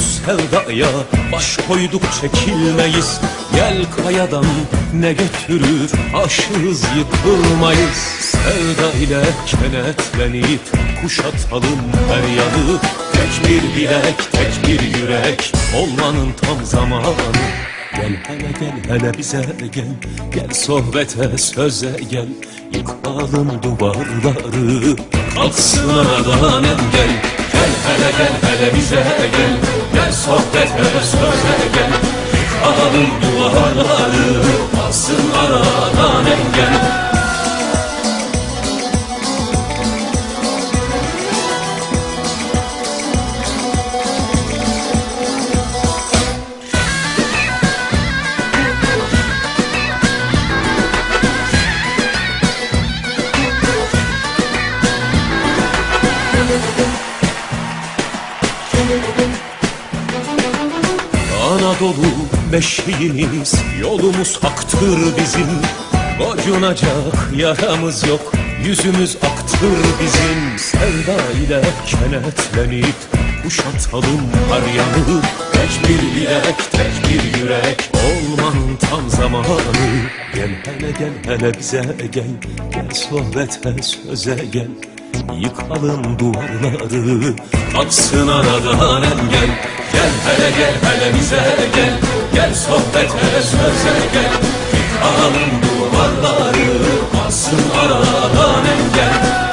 sevdaya Baş koyduk çekilmeyiz. Gel kayadan ne götürür Aşığız yıkılmayız. Sevda ile kenetlenip Kuşatalım her yanı. Tek bir bilek tek bir yürek Olmanın tam zamanı. Gel hele gel hele bize gel Gel sohbete söze gel. Yıkalım duvarları Kalksın aradan engel Gel. Hele gel hele bize gel. Gel sohbete söze gel Yıkalım duvarları Kalksın aradan engel Anadolu beşiğimiz Yolumuz haktır bizim. Gocunacak yaramız yok Yüzümüz aktır bizim. Sevda ile kenetlenip Kuşatalım her yanı Tek bir bilek tek bir yürek Olmanın tam zamanı. Gel hele gel hele bize gel Gel sohbete söze gel Yıkalım duvarları Aksın aradan engel. Gel hele gel hele bize gel. Gel sohbete söze gel. Yıkalım duvarları Aksın aradan engel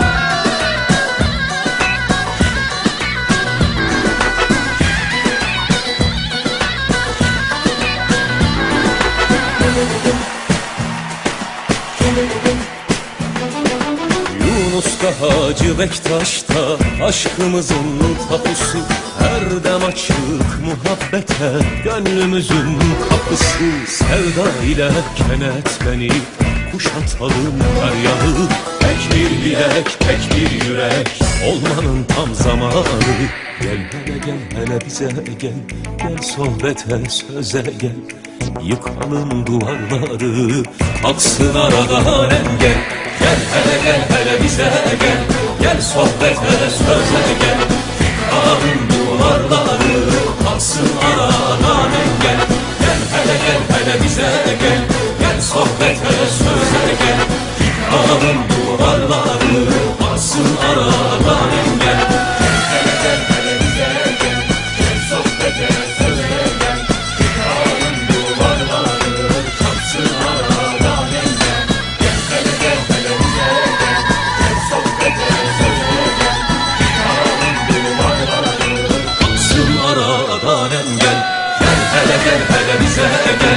Yunus'ta Hacı Bektaş'ta aşkımızın tapusu. Her dem açık muhabbete gönlümüzün kapısı. Sevda ile kenetlenip kuşatalım her yanı Tek bir bilek tek bir yürek olmanın tam zamanı. Gel hele gel hele bize gel Gel sohbete söze gel. Yıkalım duvarları Aksın aradan engel gel hele bize gel Gel sohbete söze gel. Fikrahın duvarları kalsın aradan engel Gel. Hele gel hele bize gel. gel hele bize gel